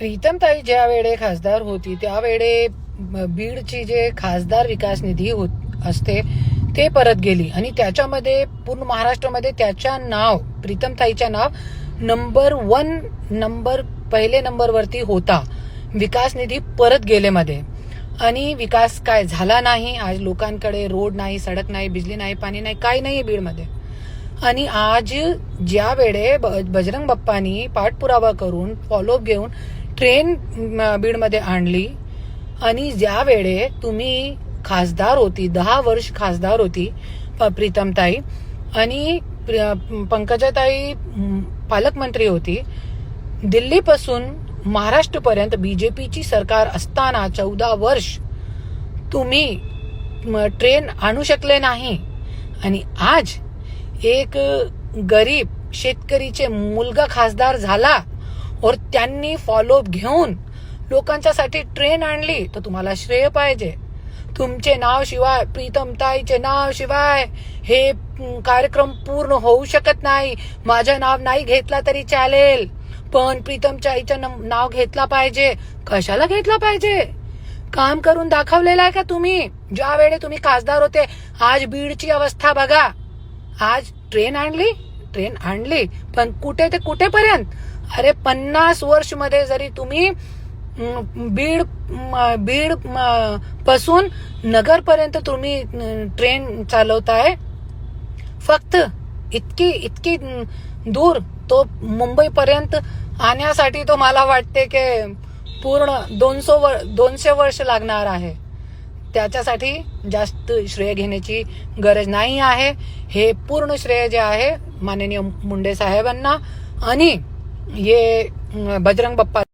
प्रीतमताई ज्या वेळे खासदार होती त्यावेळे बीडची जे खासदार विकास निधी होत असते ते परत गेली. आणि त्याच्यामध्ये पूर्ण महाराष्ट्रामध्ये त्याच्या नाव प्रीतमताईच्या नाव नंबर वन नंबर पहिले नंबरवरती होता. विकास निधी परत गेले मध्ये. आणि विकास काय झाला नाही आज लोकांकडे रोड नाही सडक नाही बिजली नाही पाणी नाही काही नाही बीडमध्ये. आणि आज ज्या वेळे ब- बजरंग बाप्पानी पाठपुरावा करून फॉलोअप घेऊन ट्रेन बीडमध्ये आणली आणि ज्या वेळे तुम्ही खासदार होती दहा वर्ष खासदार होती प- प्रीतमताई आणि प्र- पंकजाताई पालकमंत्री होती दिल्लीपासून महाराष्ट्रपर्यंत बीजेपीची सरकार असताना चौदा वर्ष तुम्ही ट्रेन आणू शकले नाही. आणि आज एक गरीब शेतकरीचे मुलगा खासदार झाला. और त्यांनी फॉलोअप घेऊन लोकांच्यासाठी ट्रेन आणली. तर तुम्हाला श्रेय पाहिजे. तुमचे नाव शिवाय प्रीतमताईचे नाव शिवाय हे कार्यक्रम पूर्ण होऊ शकत नाही. माझं नाव नाही घेतला तरी चालेल. पण प्रीतमच्या आईचं नाव घेतला पाहिजे. कशाला घेतला पाहिजे? काम करून दाखवलेलं आहे का तुम्ही? ज्या वेळे तुम्ही खासदार होते आज बीडची अवस्था बघा. आज ट्रेन आणली? ट्रेन आणली. पण कुठे ते कुठेपर्यंत? अरे पन्नास वर्षमध्ये जरी तुम्ही बीड बीड म, पासून नगरपर्यंत तुम्ही ट्रेन चालवताय फक्त इतकी इतकी दूर तो मुंबईपर्यंत आणण्यासाठी तो मला वाटते की पूर्ण दोनशे वर दोनशे वर्ष लागणार आहे. त्याच्यासाठी जास्त श्रेय घेण्याची गरज नाही आहे. हे पूर्ण श्रेय जे आहे माननीय मुंडे साहेबांना आणि हे बजरंग बाप्पा